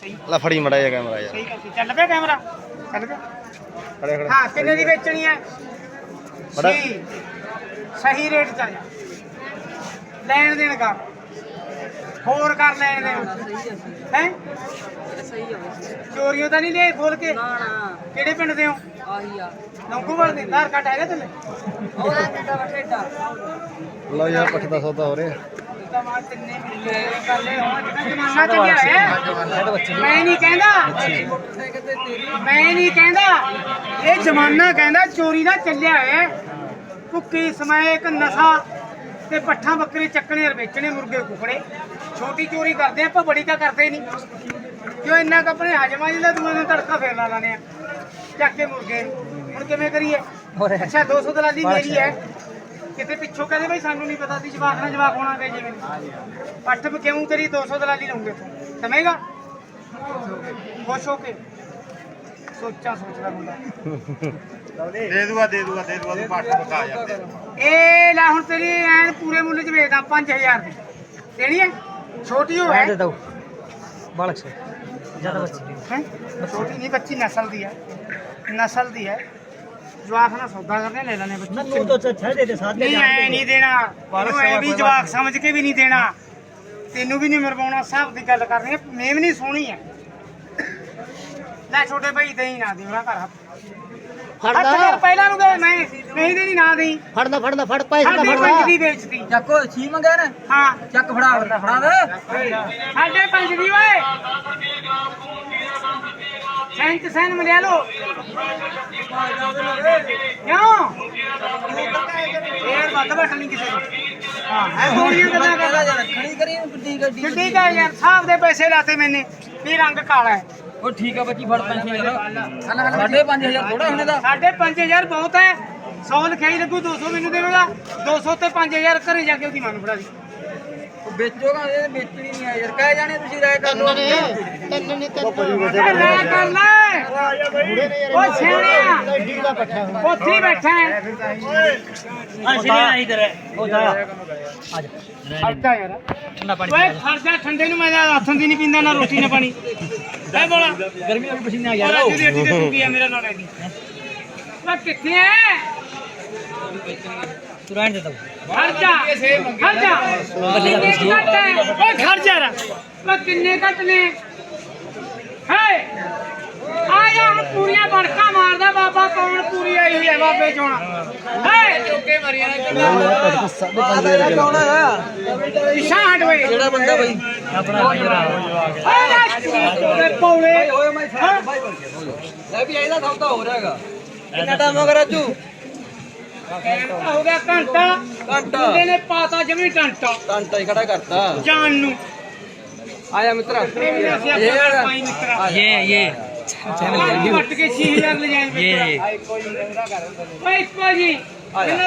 ਸਹੀ ਲੈ ਫੜੀ ਮੜਾ ਜਾ ਕੈਮਰਾ ਯਾਰ। ਸਹੀ ਚੱਲ ਪਿਆ ਕੈਮਰਾ। ਚੱਲ ਪਿਆ। ਖੜੇ ਖੜੇ। ਹਾਂ ਕਿੰਨੇ ਦੀ ਵੇਚਣੀ ਹੈ ਬੜਾ-। ਸਹੀ ਰੇਟ ਚ ਆ ਜਾ। ਲੈਣ ਦੇਣ ਕਰ। ਹੋਰ ਕਰ ਲੈਣ ਦੇਣ। ਹੈ ਚੋਰੀਆਂ ਤਾਂ ਨਹੀਂ ਲਿਆਏ ਖੋਲ ਕੇ? ਕਿਹੜੇ ਪਿੰਡ ਦੇ ਹੋ? ਲੰਗੂਵਾਲ ਦੇ। ਆਧਾਰ ਕਾਰਡ ਹੈਗਾ ਤੇਰੇ? ਲਓ ਯਾਰ ਪੱਠ ਦਾ ਸੌਦਾ ਹੋ ਰਿਹਾ। ਜਮਾਨਾ ਚੱਲਿਆ ਹੈ। ਮੈਂ ਨਹੀਂ ਕਹਿੰਦਾ। ਮੈਂ ਨਹੀਂ ਕਹਿੰਦਾ। ਇਹ ਜਮਾਨਾ ਕਹਿੰਦਾ ਚੋਰੀ ਦਾ ਚੱਲਿਆ ਹੈ। ਭੁੱਕੀ ਸਮੈਕ ਨਸ਼ਾ ਤੇ ਪੱਠਾ ਬੱਕਰੇ ਚੱਕਣੇ ਔਰ ਵੇਚਣੇ ਮੁਰਗੇ ਕੁਕੜੇ ਛੋਟੀ ਚੋਰੀ ਕਰਦੇ ਆਪਾਂ ਬੜੀ ਤਾਂ ਕਰਦੇ ਨਹੀਂ। ਕਿਉਂ ਇੰਨਾ ਕੁ ਆਪਣੇ ਹਜਮਾ ਜਿਹਾ ਦੂਏ ਨੂੰ ਤੜਕਾ ਫੇਰ ਲਾ ਲਾਣੇ ਆ। ਚੱਕ ਕੇ ਮੁਰਗੇ ਹੁਣ ਕਿਵੇਂ ਕਰੀਏ? ਅੱਛਾ 200 ਦਲਾਲੀ ਮੇਰੀ ਹੈ। ਕਿਤੇ ਪਿੱਛੋਂ ਕਹਿੰਦੇ ਬਈ ਸਾਨੂੰ ਨਹੀਂ ਪਤਾ ਸੀ ਜਵਾਕ ਨਾਲ ਜਵਾਕ ਹੋਣਾ ਤੇ ਜਿਵੇਂ। ਪੱਠ ਵੀ ਕਿਉਂ ਤੇਰੀ 200 ਦਲਾਲੀ ਲਉਂਗੇ ਸਮੇਗਾ ਖੁਸ਼ ਹੋ ਕੇ। ਸੋਚਾਂ ਸੋਚਦਾ ਮੁੰਡਾ ਦੇ ਦੂਗਾ ਦੇ ਦੂਗਾ ਦੇ ਦੂਗਾ ਤੂੰ ਪੱਟ ਪਕਾ ਜਾ ਇਹ ਲੈ ਹੁਣ ਤੇਰੀ ਐਨ ਪੂਰੇ ਮੁੱਲ ਚ ਵੇਚਦਾ 5000 ਦੀ। ਦੇਣੀ ਹੈ? ਛੋਟੀ ਹੋ ਹੈ? ਦੋ ਬਾਲਕ ਸੇ ਜ਼ਿਆਦਾ ਬੱਚੀ। ਹੈਂ? ਛੋਟੀ ਨਹੀਂ ਬੱਚੀ ਨਸਲ ਦੀ ਹੈ। ਨਸਲ ਦੀ ਹੈ। ਜਵਾਕ ਨਾਲ ਸੌਦਾ ਕਰਨੇ ਲੈ ਲੈਣੇ ਬੱਚੇ। ਨੰਨੂ ਤੋਂ ਛੱਡ ਦੇ ਦੇ ਸਾਥ ਨਹੀਂ ਐ ਨਹੀਂ ਦੇਣਾ। ਇਹਨੂੰ ਐ ਵੀ ਜਵਾਕ ਸਮਝ ਕੇ ਵੀ ਨਹੀਂ ਦੇਣਾ। ਤੈਨੂੰ ਵੀ ਨਹੀਂ ਮਰਵਾਉਣਾ ਹਿਸਾਬ ਦੀ ਗੱਲ ਕਰਨੀ ਹੈ। ਮੇਮ ਨਹੀਂ ਸੋਹਣੀ ਹੈ ਲੈ ਛੋਟੇ ਭਾਈ ਦੇਈ ਨਾ ਦੇ ਉਹਨਾਂ ਘਰ ਕਰ ਪਹਿਲਾਂ ਨੂੰ ਦੇ ਮੈਂ ਨਹੀਂ ਦੇਣੀ ਨਾ ਦੇਈ। ਫੜਨਾ ਫੜਨਾ ਫੜ ਪੈਸੇ ਦਾ ਸਾਢੇ ਪੰਜ ਦੀ ਵੇਚਦੀ ਚੱਕੋ ਛੀ ਮੰਗਿਆ ਨਾ? ਹਾਂ। ਚੱਕ ਫੜਾ ਫੜਾ ਦੇ। ਸਾਢੇ ਪੰਜ ਦੀ ਓਏ। ਸੈਂਟ ਸੈਨ ਮਿਲਿਆ ਲੋ ਕਿਉਂ? ਇਹ ਵੱਧ ਘੱਟ ਨਹੀਂ ਕਿਸੇ ਨੂੰ। ਹਾਂ ਹੈ ਹੋਣੀਆਂ ਗੱਲਾਂ ਕਰਦਾ। ਖੜੀ ਕਰੀ ਗੱਡੀ ਗੱਡੀ ਸਿੱਧੀ ਕਹ ਯਾਰ ਸਾਹਬ ਦੇ ਪੈਸੇ ਲਾਤੇ ਮੈਨੇ ਵੀ ਰੰਗ ਕਾਲਾ ਹੈ। ਉਹ ਠੀਕ ਆ ਬੱਚੀ ਫੜ 5000 ਸਾਢੇ 5000 ਥੋੜਾ ਹੋਣੇ ਦਾ ਸਾਢੇ 5000 ਬਹੁਤ ਹੈ। 100 ਲਿਖਾਈ ਲੱਗੂ 200 ਮੈਨੂੰ ਦੇਵੇਗਾ। 200 ਤੇ 5000 ਘਰੇ ਜਾ ਕੇ ਉਹਦੀ ਮਨ ਫੜਾ ਦੀ। ਵੇਚੋਗਾ ਇਹ ਵੇਚਣੀ ਨਹੀਂ ਆ ਯਾਰ ਕਹਿ ਜਾਣੇ ਤੁਸੀਂ ਰਾਇ ਕਰ ਲਓ ਇਹ ਲੈ ਕਰ ਲੈ। ਓ ਸਿਆਣਿਆ ਉੱਥੇ ਹੀ ਬੈਠਾ ਹੈ। ਆ ਇਧਰ ਉਹ ਜਾ। ਖਰਚਾ ਯਾਰ। ਠੰਡਾ ਪਾਣੀ ਓਏ ਖਰਚਾ ਠੰਡੇ ਨੂੰ ਮੈਂ ਤਾਂ ਹੱਥਾਂ ਦੀ ਨਹੀਂ ਪੀਂਦਾ ਨਾ ਰੋਟੀ ਨਾ ਪਾਣੀ। ਐ ਬੋਲਾ। ਗਰਮੀ ਵਾਲੀ ਪਸੀਨਾ ਆ ਯਾਰ। ਗਿਆ ਅੱਜ ਦੀ ਅੱਡੀ ਤੇ ਟੁੱਟੀ ਆ ਮੇਰਾ ਨਾਲ ਦੀ ਓਏ ਕਿੱਥੇ ਹੈ ਤੂੰ ਰਹਿਣ ਦੇ ਤਾ ਖਰਚਾ ਖਰਚਾ ਕਿੰਨੇ ਘੱਟ ਹੈ ਓਏ ਖਰਚਾ ਰ ਓਏ ਕਿੰਨੇ ਘੱਟ ਨੇ ਹੈ ਆਇਆ ਪੂਰੀਆਂ ਬੜਕਾ ਮਾਰਦਾ ਬਾਬਾ ਕੌਣ ਪੂਰੀ ਆਈ ਹੋਈ ਹੈ ਬਾਬੇ ਚੋਣ ਹੈ ਚੋਕੇ ਮਰੀਆਂ ਇਸ਼ਾ ਹਟ ਵੇ ਕਿਹੜਾ ਬੰਦਾ ਬਈ ਆਪਣਾ ਓਏ ਪੌਲੇ ਲੈ ਵੀ ਇਹਦਾ ਸੌਦਾ ਹੋ ਰਿਹਾਗਾ ਕਿੰਨਾ ਟਾਈਮ ਹੋ ਗਿਆ ਰਾਜੂ ਹੋ ਗਿਆ ਘੰਟਾ। ਘੰਟਾ। ਮੁੰਡੇ ਨੇ ਪਾਤਾ ਜਮੀ ਘੰਟਾ। ਘੰਟਾ ਹੀ ਖੜਾ ਕਰਤਾ। ਜਾਨ ਨੂੰ। ਆਇਆ ਮਿੱਤਰਾ। ਇਹ ਪਾਈ ਮਿੱਤਰਾ। ਇਹ ਇਹ। ਕੱਟ ਕੇ 6000 ਲੈ ਜਾਏ ਮਿੱਤਰਾ। ਓਏ ਇੱਕੋ ਜੀ।